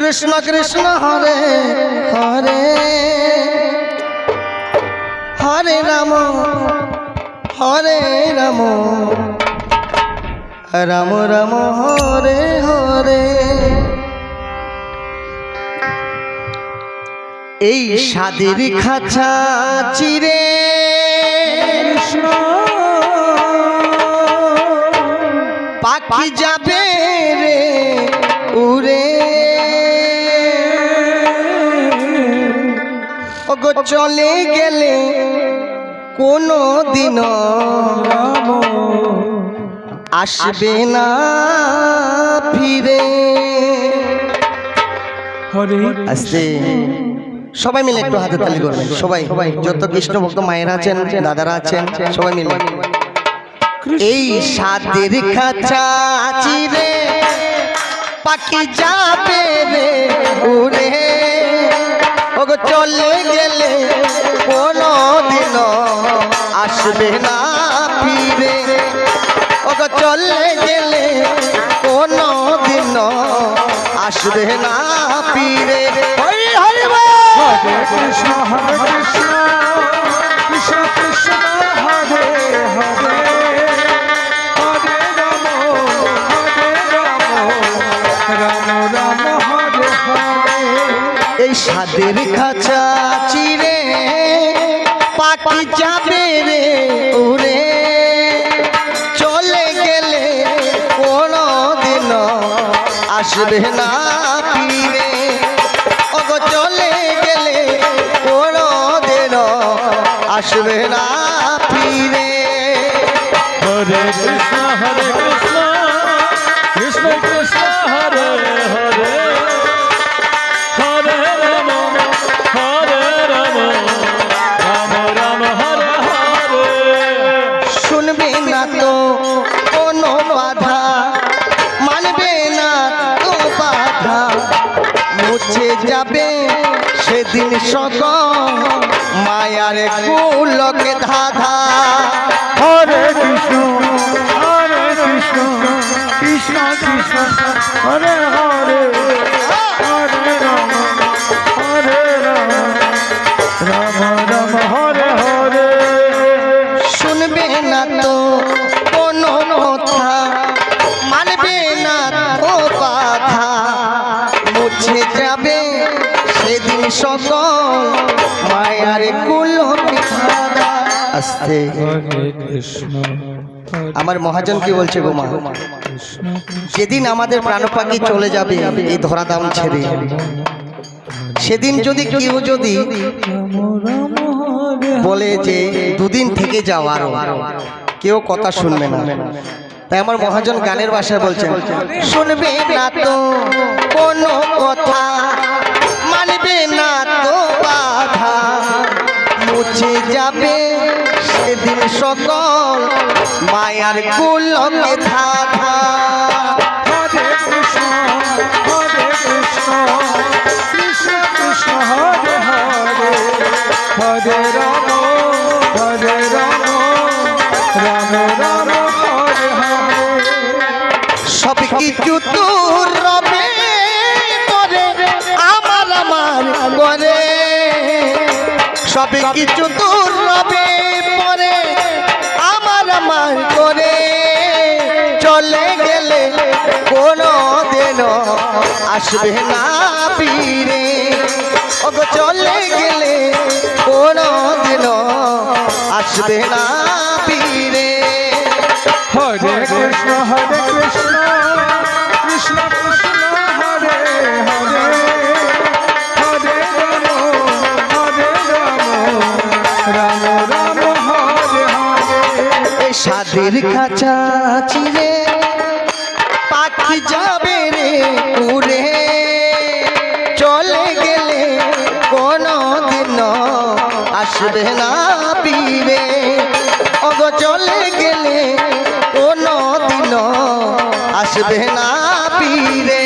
কৃষ্ণ কৃষ্ণ হরে হরে। হরে রাম হরে রাম। রাম রাম হরে হরে। এই সাদের খাঁচা চিরে কৃষ্ণ। পাখি যাবে চলে গেলে কোনো দিন আসবে না ফিরে। আস্তে। সবাই মিলে একটু হাতে তালি করবেন। সবাই যত কৃষ্ণ ভক্ত মায়েরা আছেন দাদারা আছেন সবাই মিলে। এই সাদের খাঁচা চিরে পাখি যাবে রে উড়ে। ওগো চলে গেলে আসবে না ফিরে। ওগো চলে গেলে কোনো দিন আসবে না ফিরে। হরি হরি কৃষ্ণ কৃষ্ণ কৃষ্ণ কৃষ্ণ এই সাদের খাঁচা আসবে না ফিরে। হরে কৃষ্ণ হরে কৃষ্ণ কৃষ্ণ কৃষ্ণ হরে হরে। হরে রাম হরে রাম রাম রাম হরে হরে। শুনবে না তো কোনো বাধা মানবে না তো বাধা। মুছে যাবে সেদিন সকল মায়ার কুলকে ধাধা। হরে কৃষ্ণ হরে কৃষ্ণ কৃষ্ণ কৃষ্ণ হরে হরে। আমার মহাজন কি বলছে গোমা যেদিন আমাদের প্রাণপাখি চলে যাবে, এই ধরাধাম ছেড়ে। সেদিন যদি কেউ যদি বলে যে, দুদিন থেকে যাও আরও, কেউ কথা শুনবে না। তাই আমার মহাজন গানের ভাষায় বলছেন, শুনবে না তো কোনো কথা সকল মায়ার কুলকে ধাধা হরে কৃষ্ণ হরে কৃষ্ণ কৃষ্ণ কৃষ্ণ হরে হরে। হরে রাম হরে রাম রাম রাম হরে হরে। সব কিছু দূর রবে পরে আমার আমার করে সব কিছু দূর আসবে না পীরে ওগো চলে গেলে কোনো দিন আসবে না পীরে হরে কৃষ্ণ হরে কৃষ্ণ কৃষ্ণ কৃষ্ণ হরে হরে। হরে রাম হরে রাম রাম রাম হরে। হরে সাদের কাছা চিরে পাখি যাবে রে উড়ে। চলে গেলে কোনো দিন আসবে না পীরে অগ চলে গেলে কোনো দিন আসবে না পীরে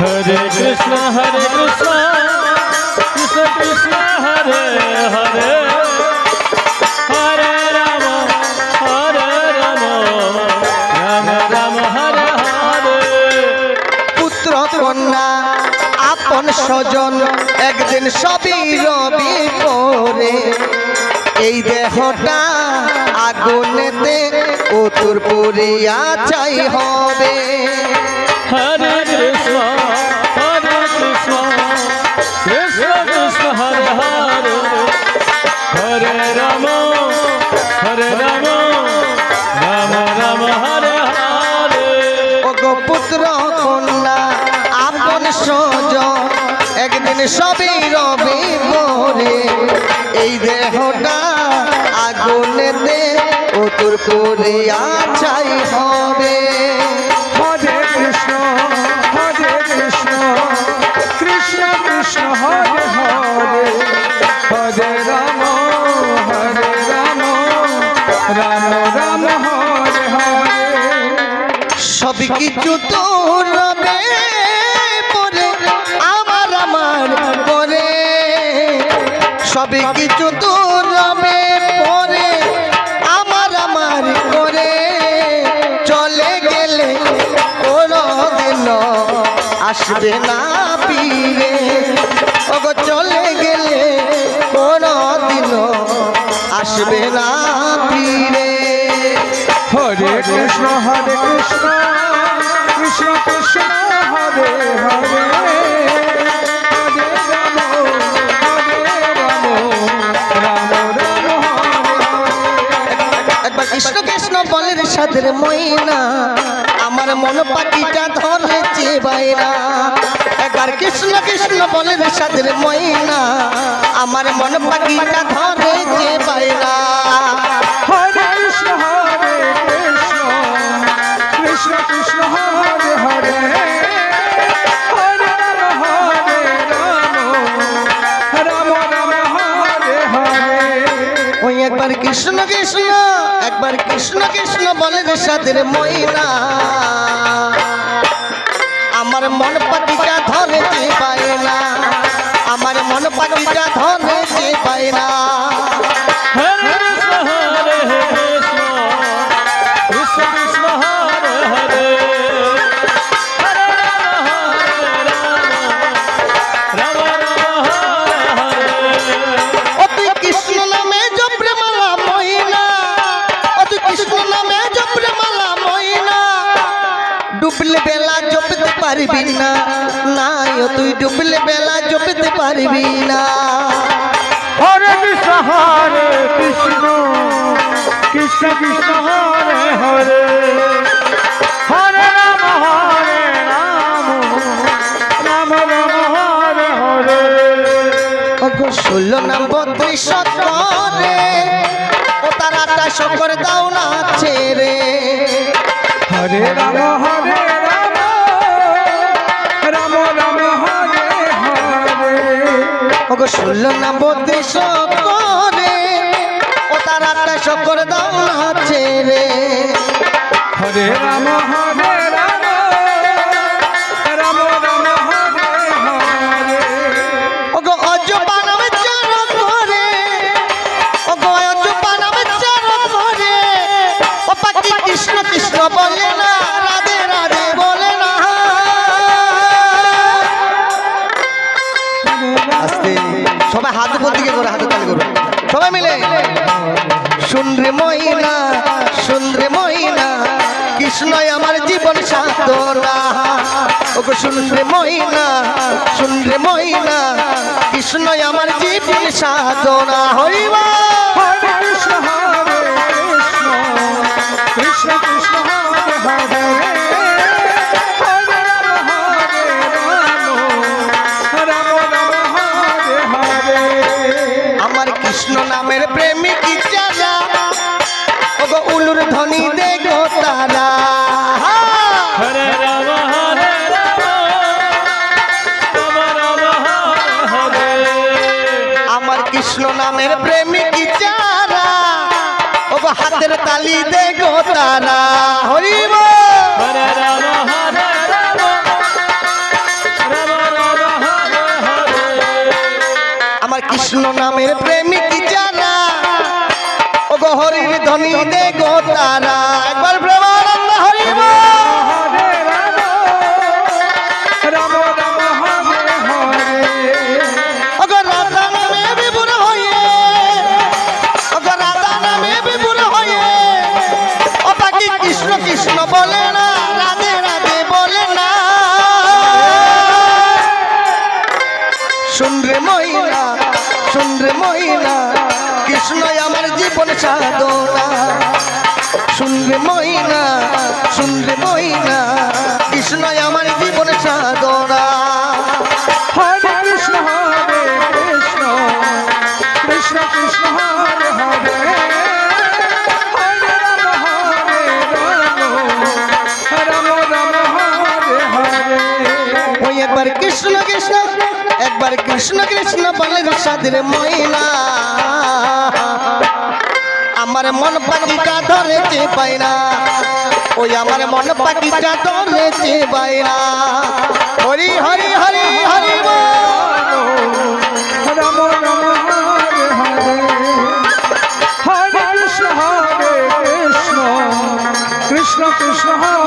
হরে কৃষ্ণ হরে কৃষ্ণ কৃষ্ণ কৃষ্ণ, হরে হরে। স্বজন একদিন সবই রবি করে এই দেহটা আগুনেতে উত্তর পুরিয়া চাই হবে। হরে কৃষ্ণ হরে কৃষ্ণ কৃষ্ণ কৃষ্ণ হরে হরে। হরে রাম হরে রাম রাম রাম হরে হরে। ওগো পুত্র সবই রবি করে এই দেহটা আগুনেতে উত্তর পুরিয়া চাই হবে। হরে কৃষ্ণ হরে কৃষ্ণ কৃষ্ণ কৃষ্ণ হরে হরে। হরে রাম হরে রাম রাম রাম হরে হরে। সব কিছু তোর সব কিছু তোর রবে পরে, আমার আমার করে। চলে গেলে কোনো দিন আসবে না পীরে ওগো, চলে গেলে কোনো দিন আসবে না পীরে হরে কৃষ্ণ হরে কৃষ্ণ কৃষ্ণ কৃষ্ণ, হরে হরে। বলে রে সাদের ময়না, আমার মন পাখিটা ধরেছে বাইরা। একবার কৃষ্ণ কৃষ্ণ বলে রে সাদের ময়না, আমার মন পাখিটা ধরেছে বাইনা বলে মহিলা আমার মন পাখিটা পায় না। আমার মন পাটিটা ধরেছে পায় হরে পারবি না। ও তুই ডুবলে বেলা জপতে পারবি না। হরে কৃষ্ণ হরে কৃষ্ণ কৃষ্ণ কৃষ্ণ হরে হরে। হরে রাম হরে রাম রাম রাম হরে হরে। ওগো ষোলো নাম বত্রিশ করে ও তার আটা শকর দাও না ছেড়ে। হরে রাম হরে ওগো ষোলো নাম বত্রিশ করে ও তার আটা শকর দাও না ছেড়ে হরে রাম হরে রাম রাম রাম হরে হরে। ওগো অজপা নামে চার করে ওগো অজপা নামে চার করে ও পাখি কৃষ্ণ কৃষ্ণ বলে না। হাত উপর দিকে করে হাতে তালি করো। সবাই মিলে। সুন্দরে মহিনা সুন্দরে মহিনা কৃষ্ণই আমার জীবন সাধনা। ওকে সুন্দরে মহিনা সুন্দরে মহিনা কৃষ্ণই আমার জীবন সাধনা। হইবা উলুর ধ্বনি দে গো তারা। হরে রাম হরে আমার কৃষ্ণ নামের প্রেমিক যারা ওগো হাতের তালি দে গো তারা হরিব হরে রাম হরে। আমার কৃষ্ণ নামের প্রেমিক হরির ধ্বনি দে গো একবার প্রেমানন্দ হরি কৃষ্ণ কৃষ্ণ বলে না সাধনা। শুনবে ময়না শুনবে ময়না, কৃষ্ণই আমার জীবন সাধনা। হরে কৃষ্ণ হরে কৃষ্ণ কৃষ্ণ কৃষ্ণ একবার কৃষ্ণ কৃষ্ণ, একবার কৃষ্ণ কৃষ্ণ বলে সাদের ময়না। আমার মন পাখিটা ধরেছে বাইরা। ওই আমার মন পাখিটা ধরেছে বাইরা। হরি হরি হরি হরি কৃষ্ণ কৃষ্ণ।